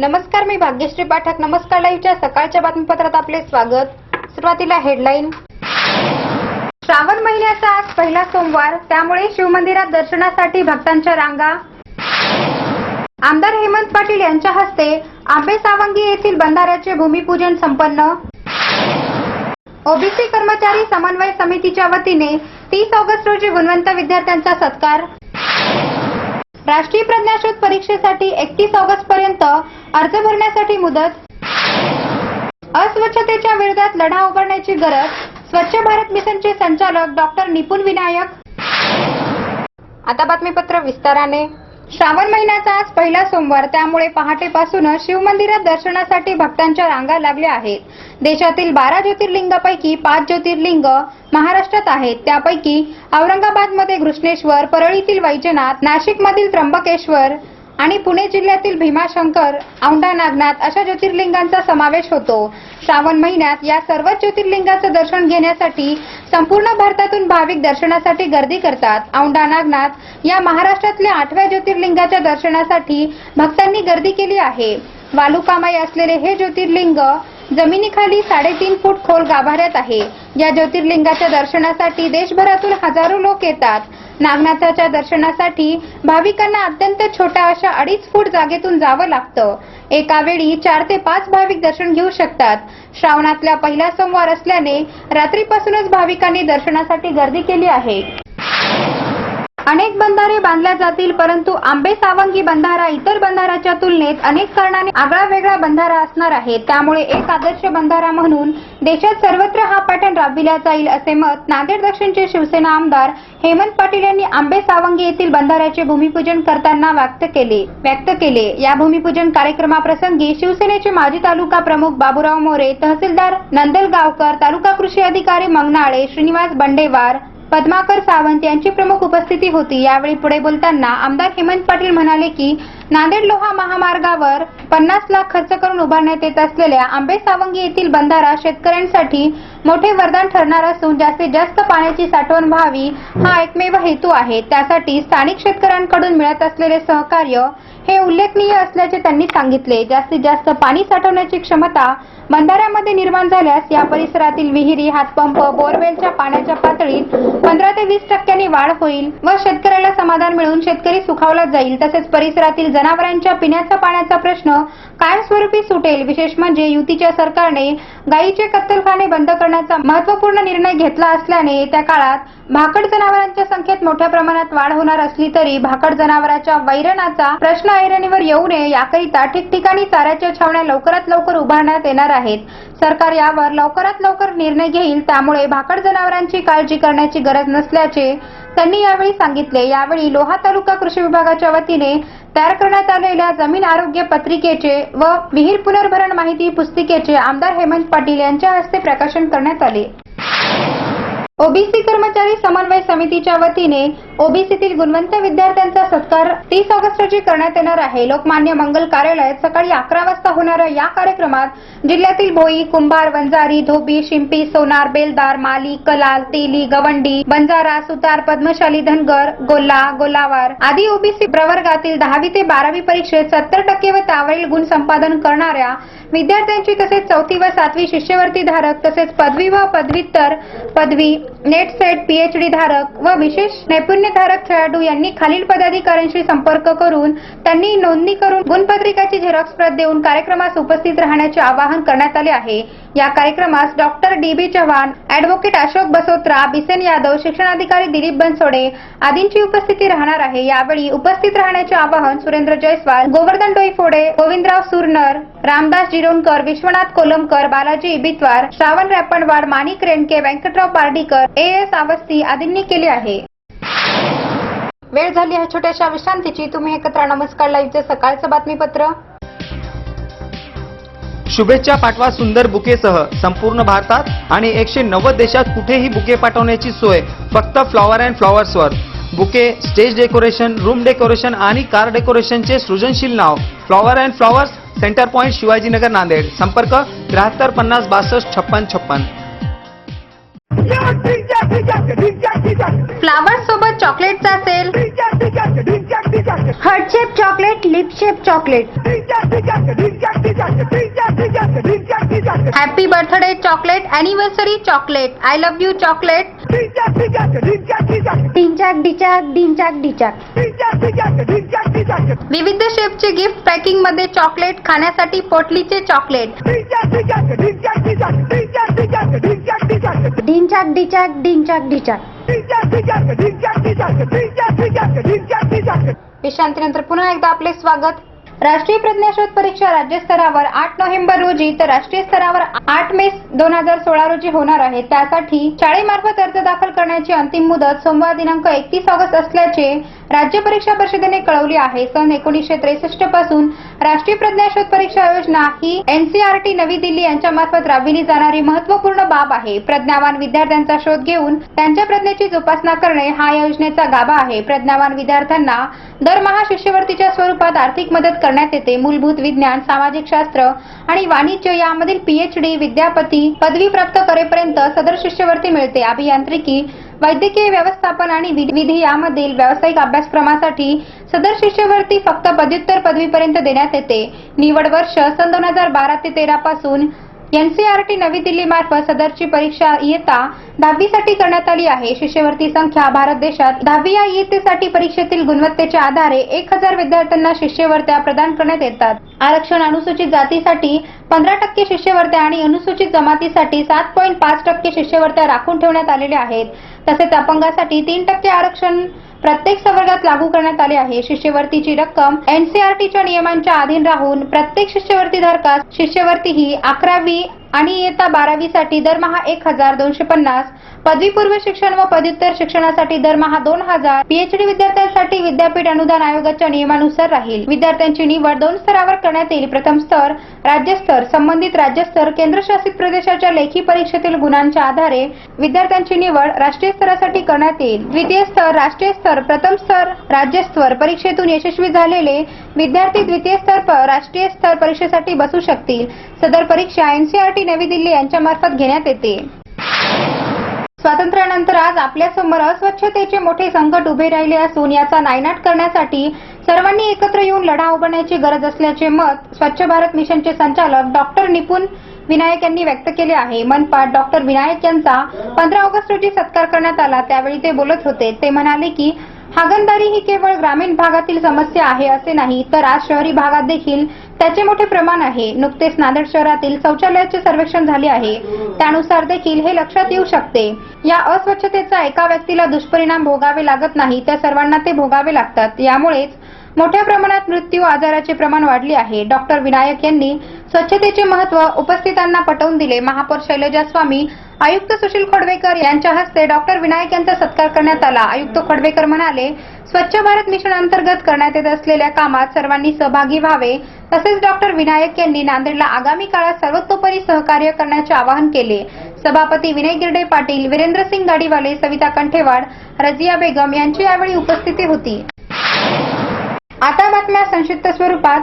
नमस्कार मी भाग्यश्री पाठक. नमस्कार लाईव्हच्या सकाळच्या बातमीपत्रात आपले स्वागत. सुरुवातीला हेडलाईन. श्रावण महिन्याचा आज पहिला सोमवार त्यामुळे शिवमंदिरात दर्शनासाठी भक्तांच्या रांगा. आमदार हेमंत पाटील यांच्या हस्ते आंबे सावंगी येथील बंधाऱ्याचे भूमिपूजन संपन्न. ओबीसी कर्मचारी समन्वय समितीच्या वतीने तीस ऑगस्ट रोजी गुणवंत विद्यार्थ्यांचा सत्कार. राष्ट्रीय प्रज्ञाशोध परीक्षेसाठी एकतीस ऑगस्ट पर्यंत अर्ज भरण्यासाठी मुदत? अस्वच्छतेच्या विरोधात लढा उभारण्याची गरज? स्वच्छ भारत मिशनचे संचालक डॉक्टर निपुण विनायक? आता बातमीपत्र विस्ताराने. श्रावण महिन्याचा आज पहिला सोमवार त्यामुळे पहाटेपासूनच शिवमंदिरात दर्शनासाठी भक्तांच्या रांगा लागल्या आहेत. देशातील बारा ज्योतिर्लिंगापैकी पाच ज्योतिर्लिंग महाराष्ट्रात आहेत. त्यापैकी औरंगाबादमध्ये घृष्णेश्वर परळीतील वैजनाथ नाशिकमधील त्र्यंबकेश्वर आणि पुणे जिल्ह्यातील भीमाशंकर औंढा नागनाथ अशा ज्योतिर्लिंगांचा समावेश होतो. श्रावण महिन्यात या सर्वच ज्योतिर्लिंगाचं दर्शन घेण्यासाठी संपूर्ण भारतातून भाविक दर्शनासाठी गर्दी करतात. औंढा नागनाथ या महाराष्ट्रातल्या आठव्या ज्योतिर्लिंगाच्या दर्शनासाठी भक्तांनी गर्दी केली आहे. वालुकामाई असलेले हे ज्योतिर्लिंग जमिनीखाली साडेतीन फूट खोल गाभाऱ्यात आहे. या ज्योतिर्लिंगाच्या दर्शनासाठी देशभरातून हजारो लोक येतात. नागनाथाच्या दर्शनासाठी भाविकांना अत्यंत छोट्या अशा अडीच फूट जागेतून जावं लागतं. एका वेळी चार ते पाच भाविक दर्शन घेऊ शकतात. श्रावणातल्या पहिला सोमवार असल्याने रात्रीपासूनच भाविकांनी दर्शनासाठी गर्दी केली आहे. अनेक बंधारे बांधल्या जातील परंतु आंबे सावंगी बंधारा इतर बंधाराच्या तुलनेत अनेक कारणाने आगळा वेगळा बंधारा असणार आहे. त्यामुळे एक आदर्श बंधारा म्हणून देशात सर्वत्र हा पॅटर्न राबविला जाईल असे मत नांदेड दक्षिणचे शिवसेना आमदार हेमंत पाटील यांनी आंबे सावंगी येथील बंधाऱ्याचे भूमिपूजन करताना व्यक्त केले व्यक्त केले. या भूमिपूजन कार्यक्रमाप्रसंगी शिवसेनेचे माजी तालुका प्रमुख बाबूराव मोरे तहसीलदार नंदलगावकर तालुका कृषी अधिकारी मंगनाळे श्रीनिवास बंडेवार पद्माकर सावंत यांची प्रमुख उपस्थिती होती. यावेळी पुढे बोलताना आमदार हेमंत पाटील म्हणाले की नांदेड लोहा महामार्गावर पन्नास लाख खर्च करून उभारण्यात येत असलेल्या आंबे सावंगी येथील बंधारा शेतकऱ्यांसाठी मोठे वरदान ठरणार असून जास्तीत जास्त पाण्याची साठवण व्हावी हा एकमेव हेतू आहे. त्यासाठी स्थानिक शेतकऱ्यांकडून मिळत असलेले सहकार्य हे उल्लेखनीय असल्याचे त्यांनी सांगितले. जास्तीत जास्त पाणी साठवण्याची क्षमता बंधाऱ्यामध्ये निर्माण झाल्यास या परिसरातील विहिरी हातपंप बोरवेलच्या पाण्याच्या पातळीत पंधरा ते वीस टक्क्यांनी वाढ होईल व शेतकऱ्याला समाधान मिळून शेतकरी सुखावला जाईल. तसेच परिसरातील जनावरांच्या पिण्याचा पाण्याचा प्रश्न कायमस्वरूपी सुटेल. विशेष म्हणजे युतीच्या सरकारने गायीचे कत्तलखाने बंद करण्याचा महत्त्वपूर्ण निर्णय घेतला असल्याने येत्या काळात भाकड जनावरांच्या संख्येत मोठ्या प्रमाणात वाढ होणार असली तरी भाकड जनावरांच्या वैरणाचा प्रश्न ऐरणीवर येऊ नये याकरिता ठिकठिकाणी चाऱ्याच्या छावण्या लवकरात लवकर उभारण्यात येणार आहेत. सरकार यावर लवकरात लवकर निर्णय घेईल. त्यामुळे भाकड जनावरांची काळजी करण्याची गरज नसल्याचे त्यांनी यावेळी सांगितले. यावेळी लोहा तालुका कृषी विभागाच्या वतीने तयार करण्यात आलेल्या जमीन आरोग्य पत्रिकेचे व विहीर पुनर्भरण माहिती पुस्तिकेचे आमदार हेमंत पाटील यांच्या हस्ते प्रकाशन करण्यात आले. ओबीसी कर्मचारी समन्वय समितीच्या वतीने ओबीसीतील गुणवंत विद्यार्थ्यांचा सत्कार तीस ऑगस्ट रोजी करण्यात येणार आहे. लोकमान्य मंगल कार्यालयात सकाळी अकरा वाजता होणाऱ्या या कार्यक्रमात जिल्ह्यातील भोई कुंभार वंजारी धोबी शिंपी सोनार बेलदार माली कलाल तेली गवंडी बंजारा सुतार पद्मशाली धनगर गोल्ला गोलावार आदी ओबीसी प्रवर्गातील दहावी ते बारावी परीक्षेत सत्तर टक्के व त्यावरील गुण संपादन करणाऱ्या विद्यार्थ्यांची तसेच चौथी व सातवी शिष्यवर्ती धारक तसेच पदवी व पदव्युत्तर पदवी नेट सेट पीएचडी धारक व विशेष नैपुण्यधारक खेळाडू यांनी खालील पदाधिकाऱ्यांशी संपर्क करून त्यांनी नोंदणी करून गुणपत्रिकाची झेरॉक्स प्रत देऊन कार्यक्रमास उपस्थित राहण्याचे आवाहन करण्यात आले आहे. या कार्यक्रमास doctor D B Chavan advocate Ashok Basotra Bisen Yadav शिक्षणाधिकारी दिलीप बनसोडे आदींची उपस्थिती राहणार आहे. यावेळी उपस्थित राहण्याचे आवाहन सुरेंद्र जयस्वाल गोवर्धन डोईफोडे गोविंदराव सुरनर रामदास जिरोणकर विश्वनाथ कोलमकर बालाजी इबितवार श्रावण रॅपणवाड माणिक रेणके व्यंकटराव पार्डीकर ए एस अवस्थी आदींनी केले आहे. वेळ झाली आहे छोट्याशा विश्रांतीची. तुम्ही एकत्र नमस्कार लाईव्हचे सकाळचं बातमीपत्र. शुभेच्छा पाठवा सुंदर बुकेसह. संपूर्ण भारतात आणि एकशे नव्वद देशात कुठेही बुके पाठवण्याची सोय. फक्त flower and फ्लॉवर्सवर. Bouquet stage decoration room decoration आणि कार डेकोरेशनचे सृजनशील नाव. Flower and flowers centre point Shivajinagar Nanded. संपर्क त्र्याहत्तर पन्नास बासष्ट छप्पन छप्पन. फ्लावर सोबत चॉकलेटचा असेल heart shape chocolate lip shape chocolate happy birthday chocolate anniversary chocolate I love you chocolate डिंचाक डिचाक डिंचाक डिचाक विविध शेपचे गिफ्ट पॅकिंगमध्ये चॉकलेट खाण्यासाठी पोटलीचे चॉकलेट डिंचाक डिचाक डिंचाक डिचाक विश्रांतीनंतर पुन्हा एकदा आपले स्वागत राष्ट्रीय प्रज्ञाशोध परीक्षा राज्यस्तरावर आठ नोव्हेंबर रोजी तर राष्ट्रीय स्तरावर आठ मे दोन हजार सोळा रोजी होणार आहे. त्यासाठी शाळेमार्फत अर्ज दाखल करण्याची अंतिम मुदत सोमवार दिनांक एकतीस ऑगस्ट असल्याचे राज्य परीक्षा परिषदेने कळवली आहे. सन एकोणीसशे त्रेसष्टपासून राष्ट्रीय प्रज्ञाशोध परीक्षा योजना ही एनसीआरटी नवी दिल्ली यांच्या मार्फत राबविली जाणारी महत्त्वपूर्ण बाब आहे. प्रज्ञावान विद्यार्थ्यांचा शोध घेऊन त्यांच्या प्रज्ञेची जोपासना करणे हा या योजनेचा गाभा आहे. प्रज्ञावान विद्यार्थ्यांना दरमहा शिष्यवृत्तीच्या स्वरूपात आर्थिक मदत करण्यात येते. मूलभूत विज्ञान सामाजिक शास्त्र आणि वाणिज्य यामधील पीएचडी विद्यापती पदवी प्राप्त करेपर्यंत सदर शिष्यवृत्ती मिळते. अभियांत्रिकी वैद्यकीय व्यवस्थापन आणि विधी विधी यामधील व्यावसायिक अभ्यासक्रमासाठी सदर शिष्यवृत्ती फक्त पदव्युत्तर पदवीपर्यंत देण्यात येते. निवड वर्ष सन दोन हजार बारा ते तेरा पासून एनसीआरटी नवी दिल्ली मार्फत सदरची परीक्षा इयत्ता दहावीसाठी करण्यात आली आहे. शिष्यवृत्ती संख्या भारत देशात दहावी या इयत्तेसाठी परीक्षेतील गुणवत्तेच्या आधारे एक हजार विद्यार्थ्यांना शिष्यवृत्त्या प्रदान करण्यात येतात. आरक्षण अनुसूचित जातीसाठी पंधरा टक्के शिष्यवर्त्या आणि अनुसूचित जमातीसाठी सात पॉईंट पाच टक्के शिष्यवृत्त्या राखून ठेवण्यात आलेल्या आहेत. तसेच अपंगासाठी तीन टक्के आरक्षण प्रत्येक संवर्गात लागू करण्यात आले आहे. शिष्यवृत्तीची रक्कम एनसीआरटीच्या नियमांच्या अधीन राहून प्रत्येक शिष्यवृत्तीधारकास शिष्यवृत्ती ही अकरावी आणि इयत्ता बारावीसाठी दरमहा एक हजार दोनशे पन्नास. पदवीपूर्व शिक्षण व पदव्युत्तर शिक्षणासाठी दरमहा दोन हजार. पीएचडी विद्यार्थ्यांसाठी विद्यापीठ अनुदान आयोगाच्या नियमानुसार राहील. विद्यार्थ्यांची निवड दोन स्तरावर करण्यात येईल. प्रथम स्तर राज्यस्तर संबंधित राज्यस्तर केंद्रशासित प्रदेशाच्या लेखी परीक्षेतील गुणांच्या आधारे विद्यार्थ्यांची निवड राष्ट्रीय स्तरासाठी करण्यात येईल. द्वितीय स्तर राष्ट्रीय स्तर प्रथम स्तर राज्यस्तर परीक्षेतून यशस्वी झालेले विद्यार्थी द्वितीय स्तर राष्ट्रीय स्तर परीक्षेसाठी बसू शकतील. सदर परीक्षा एनसीआरटी नवी दिल्ली यांच्या मार्फत घेण्यात येते. स्वातंत्र्यानंतर आज आपल्यासमोर अस्वच्छतेचे मोठे संकट उभे राहिले असून याचा नायनाट करण्यासाठी सर्वांनी एकत्र येऊन लढा उभारण्याची गरज असल्याचे मत स्वच्छ भारत मिशनचे संचालक डॉक्टर निपुण विनायक यांनी व्यक्त केले आहे. मनपात डॉक्टर विनायक यांचा पंधरा ऑगस्ट रोजी सत्कार करण्यात आला. त्यावेळी ते बोलत होते. ते म्हणाले की हागणदारी ही केवळ ग्रामीण भागातील समस्या आहे असे नाही तर आज शहरी भागात देखील त्याचे मोठे प्रमाण आहे. नुकतेच नांदेड शहरातील शौचालयाचे सर्वेक्षण झाले आहे. त्यानुसार देखील हे लक्षात येऊ शकते. या अस्वच्छतेचा एका व्यक्तीला दुष्परिणाम भोगावे लागत नाही त्या सर्वांना ते भोगावे लागतात. यामुळेच मोठ्या प्रमाणात मृत्यू आजाराचे प्रमाण वाढले आहे. डॉक्टर विनायक यांनी स्वच्छतेचे महत्त्व उपस्थितांना पटवून दिले. महापौर शैलजा स्वामी आयुक्त सुशील खडवेकर यांच्या हस्ते डॉक्टर विनायक यांचा सत्कार करण्यात आला. आयुक्त खडवेकर म्हणाले स्वच्छ भारत मिशन अंतर्गत करण्यात येत असलेल्या कामात सर्वांनी सहभागी व्हावे. तसेच डॉक्टर विनायक यांनी नांदेडला आगामी काळात सर्वतोपरी सहकार्य करण्याचे आवाहन केले. सभापती विनय गिरडे पाटील वीरेंद्रसिंग गाडीवाले सविता कंठेवाड रजिया बेगम यांची यावेळी उपस्थिती होती. आता बातम्या संक्षिप्त स्वरूपात.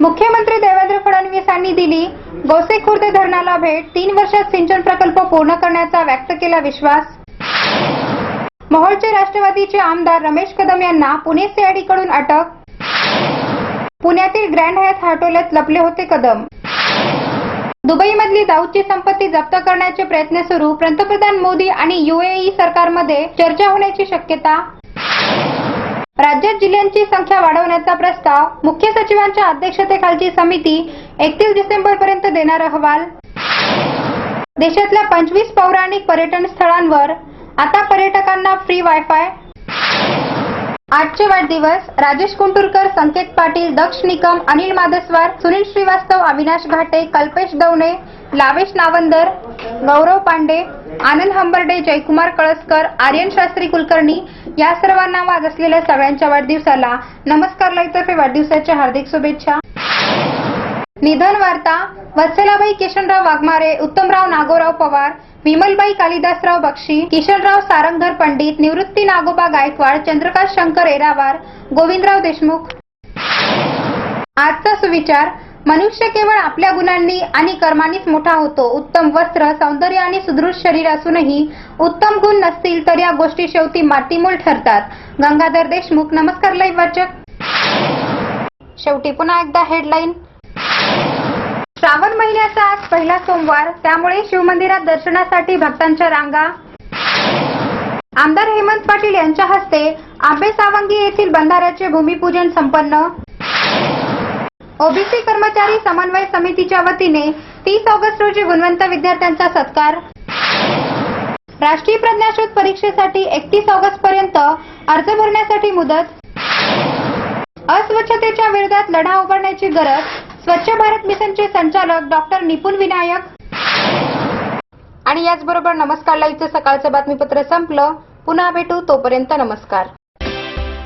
मुख्यमंत्री देवेंद्र फडणवीस यांनी दिली गोसेखुर्द धरणाला भेट तीन वर्षात सिंचन प्रकल्प पूर्ण करण्याचा व्यक्त केला विश्वास. मोहोळचे राष्ट्रवादीचे आमदार रमेश कदम यांना पुणे सीआयडीकडून अटक. पुण्यातील ग्रँड हयात हॉटेलात लपले होते कदम. दुबईमधली दाऊदची संपत्ती जप्त करण्याचे प्रयत्न सुरू पंतप्रधान मोदी आणि युएई सरकारमध्ये चर्चा होण्याची शक्यता राज्यात जिल्ह्यांची संख्या वाढवण्याचा प्रस्ताव मुख्य सचिवांच्या अध्यक्षतेखालची समिती एकतीस डिसेंबर पर्यंत देणार अहवाल. देशातल्या पंचवीस पौराणिक पर्यटन स्थळांवर आता पर्यटकांना फ्री वायफाय आजचे वाढदिवस राजेश कुंटुरकर संकेत पाटील दक्ष निकम अनिल माधस्वार सुनील श्रीवास्तव अविनाश घाटे कल्पेश दवणे लावेश नावंदर गौरव पांडे आनंद हंबर्डे जयकुमार कळसकर आर्यन शास्त्री कुलकर्णी या सर्वांना वाद असलेल्या सगळ्यांच्या वाढदिवसाला नमस्कार लाईतर्फे वाढदिवसाच्या हार्दिक शुभेच्छा. निधन वार्ता वत्सलाबाई किशनराव वाघमारे उत्तमराव नागोराव पवार विमलबाई कालिदासराव बक्षी किशनराव सारंगधर पंडित निवृत्ती नागोबा गायकवाड चंद्रकांत शंकर एरावार गोविंदराव देशमुख. आजचा सुविचार मनुष्य केवळ आपल्या गुणांनी आणि कर्मांनीच मोठा होतो. उत्तम वस्त्र सौंदर्य आणि सुदृढ शरीर असूनही उत्तम गुण नसतील तर या गोष्टी शेवटी मातीमूल ठरतात. गंगाधर देशमुख नमस्कार लाईव्ह वाचक. शेवटी पुन्हा एकदा हेडलाईन श्रावण महिन्याचा आज पहिला सोमवार त्यामुळे शिवमंदिरात दर्शनासाठी भक्तांच्या रांगा. आमदार हेमंत पाटील यांच्या हस्ते आंबे सावंगी येथील बंधाऱ्याचे भूमिपूजन संपन्न. ओबीसी कर्मचारी समन्वय समितीच्या वतीने तीस ऑगस्ट रोजी गुणवंत विद्यार्थ्यांचा सत्कार. राष्ट्रीय प्रज्ञाशोध परीक्षेसाठी एकतीस ऑगस्ट पर्यंत अर्ज भरण्यासाठी मुदत. अस्वच्छतेच्या विरोधात लढा उभारण्याची गरज स्वच्छ भारत मिशनचे संचालक डॉक्टर निपुण विनायक. आणि याचबरोबर नमस्कार लाईव्हचं सकाळचं बातमीपत्र संपलं. पुन्हा भेटू तोपर्यंत नमस्कार.